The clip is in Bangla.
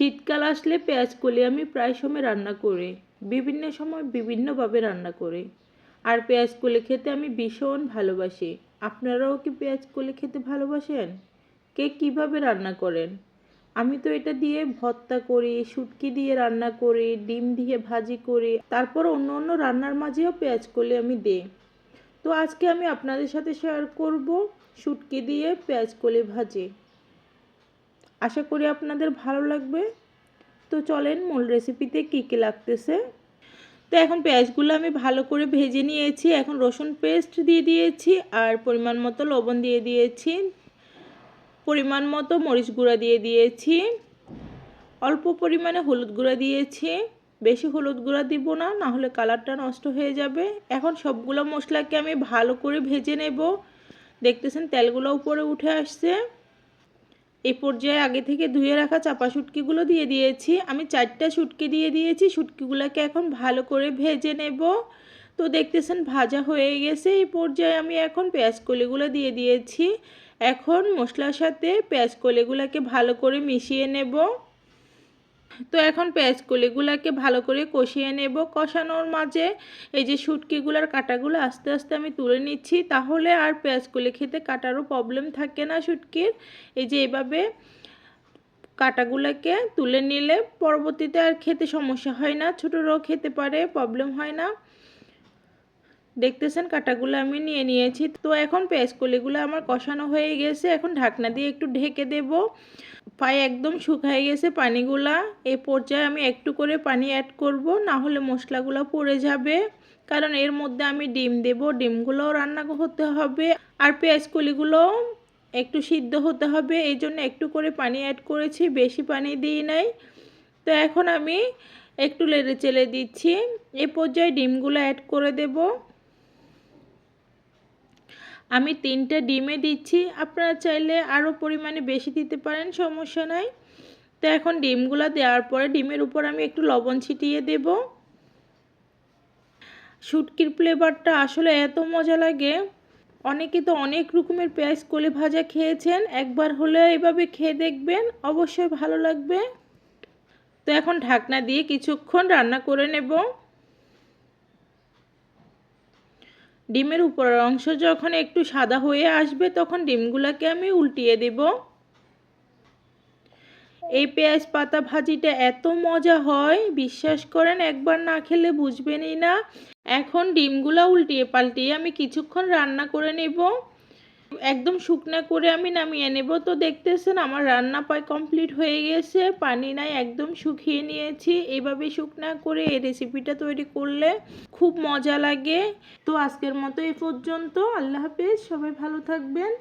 শীতকাল আসলে পেঁয়াজ কলি আমি প্রায় সময় রান্না করি। বিভিন্ন সময় বিভিন্নভাবে রান্না করি। আর পেঁয়াজ কলি খেতে আমি ভীষণ ভালোবাসি। আপনারাও কি পেঁয়াজ কলি খেতে ভালোবাসেন? কে কীভাবে রান্না করেন? আমি তো এটা দিয়ে ভর্তা করি, শুটকি দিয়ে রান্না করি, ডিম দিয়ে ভাজি করি। তারপর অন্য অন্য রান্নার মাঝেও পেঁয়াজ কলি আমি দিই। তো আজকে আমি আপনাদের সাথে শেয়ার করব শুটকি দিয়ে পেঁয়াজ কলি ভাজি। আশা করি আপনাদের ভালো লাগবে। তো চলেন মূল রেসিপিতে কী কী লাগতেছে। তো এখন পেঁয়াজগুলো আমি ভালো করে ভেজে নিয়েছি। এখন রসুন পেস্ট দিয়ে দিয়েছি আর পরিমাণ মতো লবণ দিয়ে দিয়েছি। পরিমাণ মতো মরিচ গুঁড়া দিয়ে দিয়েছি। অল্প পরিমাণে হলুদ গুঁড়া দিয়েছি। বেশি হলুদ গুঁড়া দিব না না হলে কালারটা নষ্ট হয়ে যাবে। এখন সবগুলো মশলাকে আমি ভালো করে ভেজে নেব। দেখতেছেন তেলগুলো উপরে উঠে আসছে। এই পর্যায়ে আগে থেকে ধুয়ে রাখা চাপা শুটকিগুলো দিয়ে দিয়েছি। আমি চারটা শুটকি দিয়ে দিয়েছি। শুটকিগুলোকে এখন ভালো করে ভেজে নেব। তো দেখতেছেন ভাজা হয়ে গেছে। এই পর্যায়ে আমি এখন পেঁয়াজ কলিগুলো দিয়ে দিয়েছি। এখন মশলার সাথে পেঁয়াজ কলিগুলোকে ভালো করে মিশিয়ে নেব। তো এখন পেঁয়াজ কলিগুলোকে ভালো করে কষিয়ে নেব। কষানোর মাঝে এই যে শুটকিগুলার কাটাগুলো আস্তে আস্তে আমি তুলে নিচ্ছি। তাহলে আর পেঁয়াজ কলি খেতে কাটারও প্রবলেম থাকে না শুটকির। এই যে এভাবে কাটাগুলোকে তুলে নিলে পরবর্তীতে আর খেতে সমস্যা হয় না। ছোটরাও খেতে পারে প্রবলেম হয় না। দেখতেছেন, কাটাগুলো আমি নিয়ে নিয়েছি। তো এখন পেঁয়াজ কলিগুলো আমার কষানো হয়ে গেছে। এখন ঢাকনা দিয়ে একটু ঢেকে দেব। পায়ে একদম শুকায় গেছে পানিগুলা। এ পর্যায়ে আমি একটু করে পানি অ্যাড করব না হলে মশলাগুলো পড়ে যাবে। কারণ এর মধ্যে আমি ডিম দেব, ডিমগুলোও রান্না হতে হবে। আর পেঁয়াজ কলিগুলো একটু সিদ্ধ হতে হবে, এই জন্য একটু করে পানি অ্যাড করেছি, বেশি পানি দিই নাই। তো এখন আমি একটু লেড়ে চেলে দিচ্ছি। এ পর্যায়ে ডিমগুলো অ্যাড করে দেবো। আমি তিনটে ডিমে দিচ্ছি। আপনারা চাইলে আরও পরিমাণে বেশি দিতে পারেন, সমস্যা নাই। তো এখন ডিমগুলো দেওয়ার পরে ডিমের উপর আমি একটু লবণ ছিটিয়ে দেব। শুটকির ফ্লেভারটা আসলে এত মজা লাগে। অনেকে তো অনেক রকমের পেঁয়াজ কলে ভাজা খেয়েছেন। একবার হলে এভাবে খেয়ে দেখবেন, অবশ্যই ভালো লাগবে। তো এখন ঢাকনা দিয়ে কিছুক্ষণ রান্না করে নেব। ডিমের উপরের অংশ যখন একটু সাদা হয়ে আসবে, তখন ডিমগুলোকে আমি উল্টিয়ে দেব। এই পেঁয়াজ পাতা ভাজিটা এত মজা হয়, বিশ্বাস করেন, একবার না খেলে বুঝবেনই না। এখন ডিমগুলো উল্টিয়ে পাল্টিয়ে আমি কিছুক্ষণ রান্না করে নেব। একদম শুকনা করে আমি নামিয়ে নেব। তো দেখতেছেন আমার রান্না পায় কমপ্লিট হয়ে গেছে। পানি নাই, একদম শুকিয়ে নিয়েছি। এইভাবে শুকনা করে এই রেসিপিটা তৈরি করলে খুব মজা লাগে। তো আজকের মতো এই পর্যন্ত। আল্লাহ হাফেজ, সবাই ভালো থাকবেন।